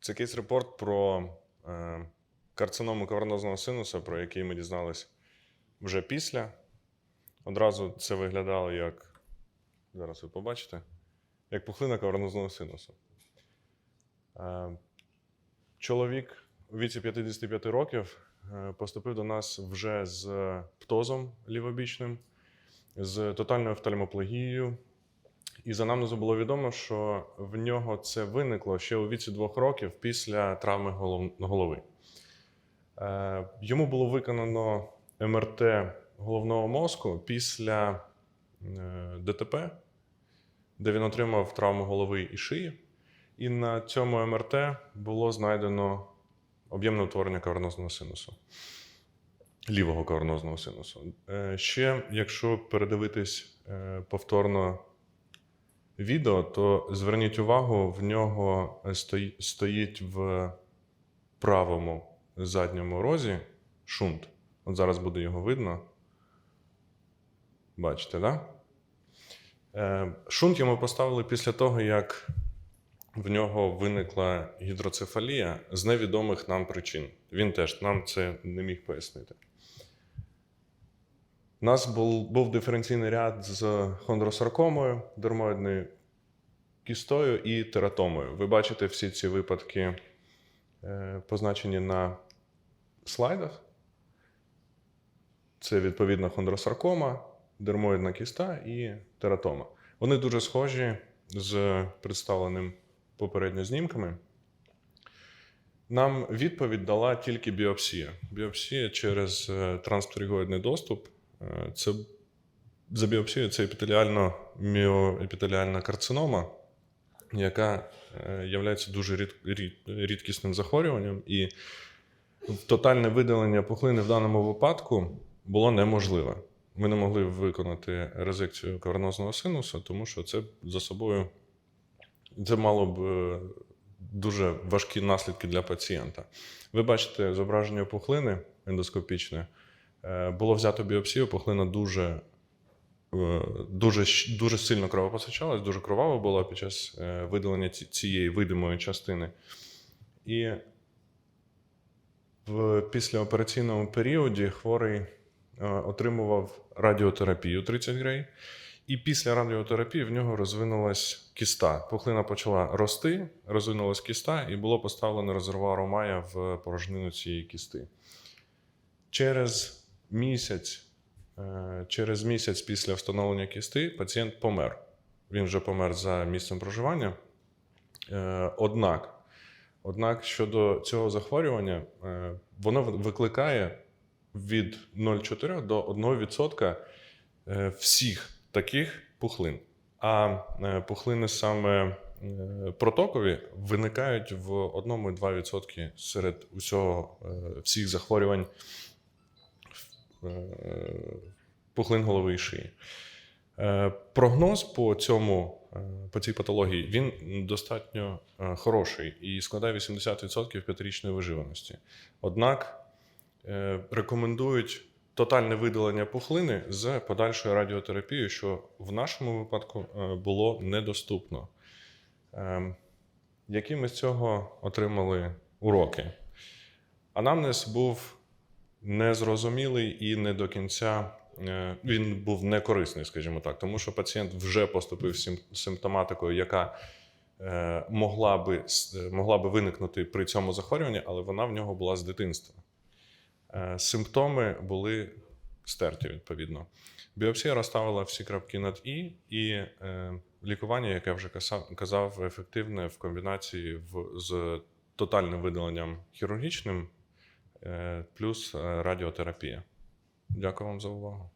Це кейс-репорт про е, карциному кавернозного синуса, про який ми дізнались вже після. Одразу це виглядало як, зараз ви побачите, як пухлина кавернозного синусу. Е, чоловік у віці 55 років е, поступив до нас вже з птозом лівобічним, з тотальною офтальмоплегією. І за анамнезу було відомо, що в нього це виникло ще у віці двох років після травми голови. Е, Йому було виконано МРТ головного мозку після е, ДТП, де він отримав травму голови і шиї. І на цьому МРТ було знайдено об'ємне утворення кавернозного синусу, лівого кавернозного синусу. Е, Ще, якщо передивитись повторно відео, то зверніть увагу, в нього стоїть в правому задньому розі шунт. От зараз буде його видно. Бачите, так? Да? Е, Шунт йому поставили після того, як в нього виникла гідроцефалія з невідомих нам причин. Він теж нам це не міг пояснити. У нас був, був диференційний ряд з хондросаркомою, дермоїдною кістою і тератомою. Ви бачите всі ці випадки е, позначені на слайдах. Це відповідно хондросаркома, дермоїдна кіста і тератома. Вони дуже схожі з представленим попередньо знімками. Нам відповідь дала тільки біопсія. Біопсія через е, транспорігоїдний доступ. Е, Це за біопсією це епітеліально-міоепітеліальна карцинома, яка є дуже рід, рід, рідкісним захворюванням, і тотальне видалення пухлини в даному випадку було неможливе. Ми не могли виконати резекцію кавернозного синуса, тому що це за собою це мало б е, дуже важкі наслідки для пацієнта. Ви бачите зображення пухлини ендоскопічне. Е, Було взято біопсію, пухлина дуже, е, дуже, дуже сильно кровопостачалась, дуже кровава була під час е, видалення цієї видимої частини. І в післяопераційному періоді хворий отримував радіотерапію 30 грей. І після радіотерапії в нього розвинулась кіста. Пухлина почала рости, розвинулась кіста, і було поставлено резервуар Омая в порожнину цієї кісти. Через місяць, е, через місяць після встановлення кісти пацієнт помер. Він вже помер за місцем проживання. Е, Однак, однак щодо цього захворювання, е, воно викликає від 0,4 до 1% е, всіх таких пухлин. А пухлини саме протокові виникають в 1-2% серед усього всіх захворювань пухлин голови і шиї. Е, Прогноз по цьому, е, по цій патології він достатньо е, хороший і складає 80% п'ятирічної виживаності. Однак е, рекомендують тотальне видалення пухлини з подальшою радіотерапією, що в нашому випадку е, було недоступно. Е, Які ми з цього отримали уроки? Анамнез був незрозумілий і не до кінця. е, Він був некорисний, скажімо так, тому що пацієнт вже поступив симптоматикою, яка е, могла би, могла би виникнути при цьому захворюванні, але вона в нього була з дитинства. Е, Симптоми були стерті, відповідно. Біопсія розставила всі крапки над І, і е, лікування, яке я вже казав, ефективне в комбінації в, з тотальним видаленням хірургічним плюс е, радіотерапія. Дякую вам за увагу.